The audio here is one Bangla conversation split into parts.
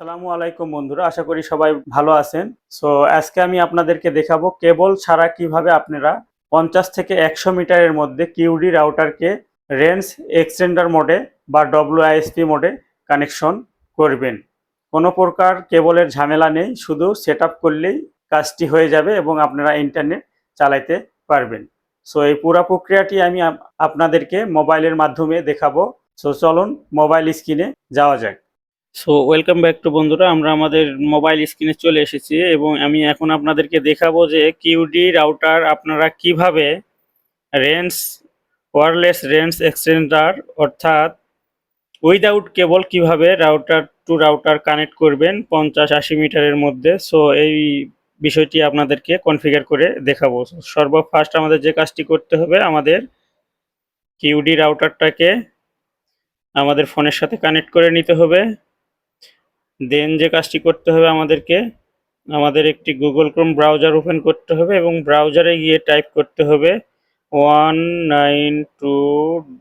আসসালামু আলাইকুম বন্ধুরা, আশা করি সবাই ভালো আছেন। সো আজকে আমি আপনাদেরকে দেখাবো কেবল ছাড়া কীভাবে আপনারা পঞ্চাশ থেকে একশো মিটারের মধ্যে কিউডি রাউটারকে রেঞ্জ এক্সটেন্ডার মোডে বা ডব্লিউআইএসপি মোডে কানেকশন করবেন। কোনো প্রকার কেবলের ঝামেলা নেই, শুধু সেট করলেই কাজটি হয়ে যাবে এবং আপনারা ইন্টারনেট চালাইতে পারবেন। সো এই পুরা প্রক্রিয়াটি আমি আপনাদেরকে মোবাইলের মাধ্যমে দেখাবো। সো চলুন মোবাইল স্ক্রিনে যাওয়া যাক। সো ওয়েলকাম ব্যাক টু বন্ধুরা, আমরা আমাদের মোবাইল স্ক্রিনে চলে এসেছি এবং আমি এখন আপনাদেরকে দেখাবো যে কিউডি রাউটার আপনারা কীভাবে রেঞ্জ ওয়ারলেস রেঞ্জ এক্সটেন্ডার অর্থাৎ উইদাউট কেবল কীভাবে রাউটার টু রাউটার কানেক্ট করবেন পঞ্চাশ আশি মিটারের মধ্যে। সো এই বিষয়টি আপনাদেরকে কনফিগার করে দেখাবো। সর্বফার্স্ট আমাদের যে কাজটি করতে হবে, আমাদের কিউডি রাউটারটাকে আমাদের ফোনের সাথে কানেক্ট করে নিতে হবে। দেন যে কাজটি করতে হবে আমাদেরকে, আমাদের একটি গুগল ক্রোম ব্রাউজার ওপেন করতে হবে এবং ব্রাউজারে গিয়ে টাইপ করতে হবে one nine two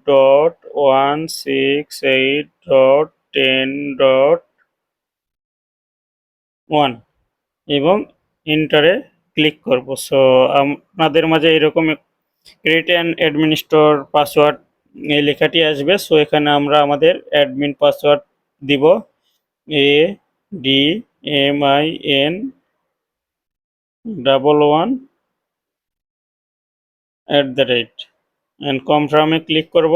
dot one six eight dot ten dot one এবং ইন্টারে ক্লিক করব। সো আপনাদের মাঝে এরকম ক্রিয়েট অ্যান্ড অ্যাডমিনিস্টর পাসওয়ার্ড এই লেখাটি আসবে। সো এখানে আমরা আমাদের অ্যাডমিন পাসওয়ার্ড দিব। A D M I N double one at the rate and কনফার্মে ক্লিক করব।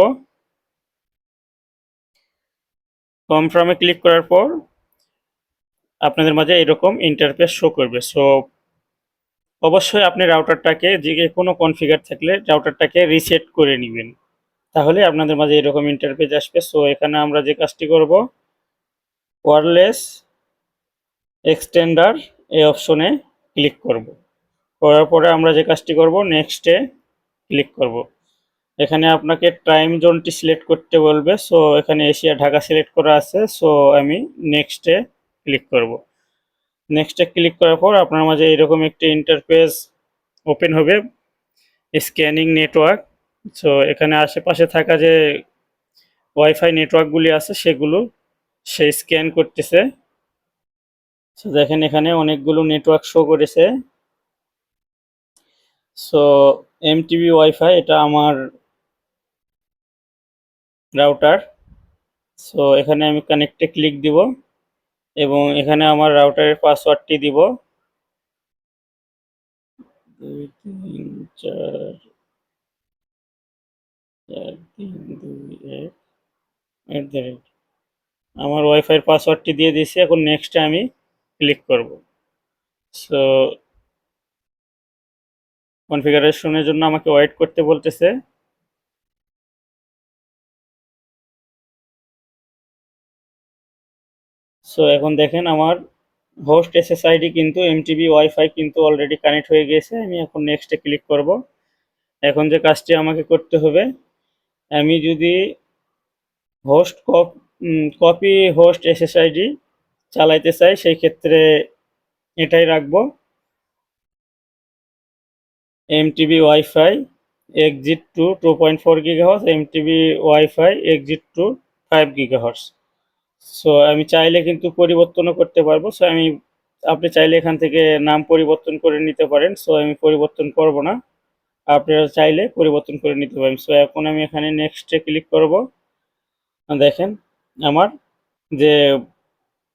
কনফার্মে ক্লিক করার পর আপনাদের মাঝে এরকম ইন্টারফেস শো করবে। সো অবশ্যই আপনি রাউটারটাকে যে কোনো কনফিগার থাকলে রাউটারটাকে রিসেট করে নেবেন। তাহলে আপনাদের মাঝে এরকম ইন্টারফেস আসবে। সো এখানে আমরা যে কাজটি করব ওয়্যারলেস এক্সটেন্ডার এই অপশনে ক্লিক করব। করার পরে আমরা যে কাজটি করব, নেক্সটে ক্লিক করব। এখানে আপনাকে টাইম জোনটি সিলেক্ট করতে বলবে। সো, এখানে এশিয়া ঢাকা সিলেক্ট করা আছে। সো, আমি নেক্সটে ক্লিক করব। নেক্সটে ক্লিক করার পর আপনার মাঝে এরকম একটি ইন্টারফেস ওপেন হবে। Scanning network. সো, এখানে আশেপাশে থাকা যে ওয়াইফাই নেটওয়ার্কগুলি আছে, সেগুলো সে স্ক্যান করতেছে। সো দেখেন এখানে অনেকগুলো নেটওয়ার্ক শো করেছে। সো এমটিভি ওয়াইফাই এটা আমার রাউটার সো এখানে আমি কানেক্টে ক্লিক দিব এবং এখানে আমার রাউটারের পাসওয়ার্ডটি দিব। দুই তিন চার চার তিন দুই এক এট দ্য রেট আমার ওয়াইফাইয়ের পাসওয়ার্ডটি দিয়ে দিয়েছি, এখন নেক্সটে আমি ক্লিক করব। সো কনফিগারেশনের জন্য আমাকে ওয়েট করতে বলতেছে। সো এখন দেখেন আমার হোস্ট এসএসআইডি কিন্তু এমটিবি ওয়াইফাই কিন্তু অলরেডি কানেক্ট হয়ে গিয়েছে আমি এখন নেক্সটে ক্লিক করব। এখন যে কাজটি আমাকে করতে হবে, আমি যদি হোস্ট কপি হোস্ট এসএসআইডি চালাইতে চাই, সেই ক্ষেত্রে এটাই রাখব। MTB wifi exit two two point four gigahertz MTB wifi exit two five gigahertz so আমি চাইলে কিন্তু পরিবর্তনও করতে পারব। সো আমি, আপনি চাইলে এখান থেকে নাম পরিবর্তন করে নিতে পারেন। সো আমি পরিবর্তন করব না। আপনারা চাইলে পরিবর্তন করে নিতে পারেন। সো এখন আমি এখানে নেক্সটে ক্লিক করব। দেখেন। আমার যে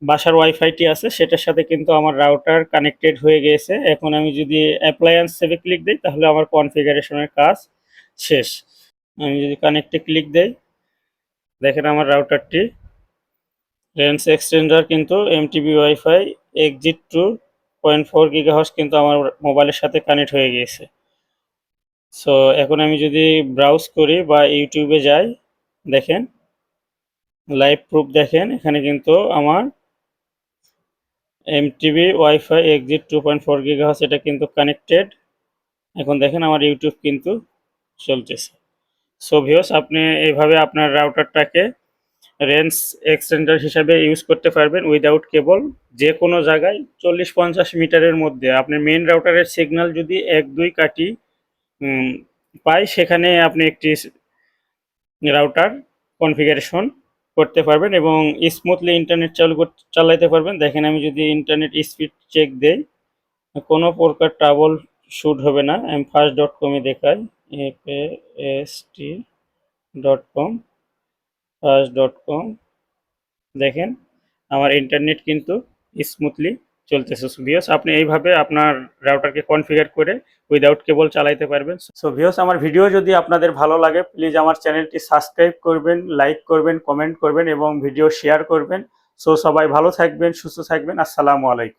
বাসার ওয়াইফাইটি আছে, সেটার সাথে কিন্তু আমার রাউটার কানেক্টেড হয়ে গিয়েছে এখন আমি যদি অ্যাপ্লায়েন্স সেভে ক্লিক দিই, তাহলে আমার কনফিগারেশনের কাজ শেষ। আমি যদি কানেক্টে ক্লিক দেই, দেখেন আমার রাউটারটি রেঞ্জ এক্সটেন্ডার কিন্তু MTB wifi exit two point four gigahertz কিন্তু আমার মোবাইলের সাথে কানেক্ট হয়ে গিয়েছে সো এখন আমি যদি ব্রাউজ করি বা ইউটিউবে যাই, দেখেন লাইভ প্রুফ দেখেন, এখানে কিন্তু আমার MTB wifi exit two point four gigahertz এটা কিন্তু কানেক্টেড এখন দেখেন আমার ইউটিউব কিন্তু চলতেছে। সো ভিওস আপনি এইভাবে আপনার রাউটারটাকে রেঞ্জ এক্সটেন্ডার হিসাবে ইউজ করতে পারবেন উইদাউট কেবল যে কোনো জায়গায় চল্লিশ পঞ্চাশ মিটারের মধ্যে। আপনার মেন রাউটারের সিগন্যাল যদি এক, দুই কাটি পায়, সেখানে আপনি একটি রাউটার কনফিগারেশন করতে পারবেন এবং স্মুথলি ইন্টারনেট চালু চালাইতে পারবেন। দেখেন আমি যদি ইন্টারনেট স্পিড চেক দেই, কোনো প্রকার ট্রাবল শ্যুট হবে না। আমি ফার্স্ট ডট কমে দেখাই F S T dot com first dot com দেখেন, আমার ইন্টারনেট কিন্তু স্মুথলি চলতেছে ভিওস আপনি এইভাবে আপনার রাউটারকে কনফিগার করে উইদাউট কেবল চালাইতে পারবেন। সো ভিওস আমার ভিডিও যদি আপনাদের ভালো লাগে প্লিজ আমার চ্যানেলটি সাবস্ক্রাইব করবেন লাইক করবেন কমেন্ট করবেন এবং ভিডিও শেয়ার করবেন। সো সবাই ভালো থাকবেন, সুস্থ থাকবেন। আসসালামু আলাইকুম।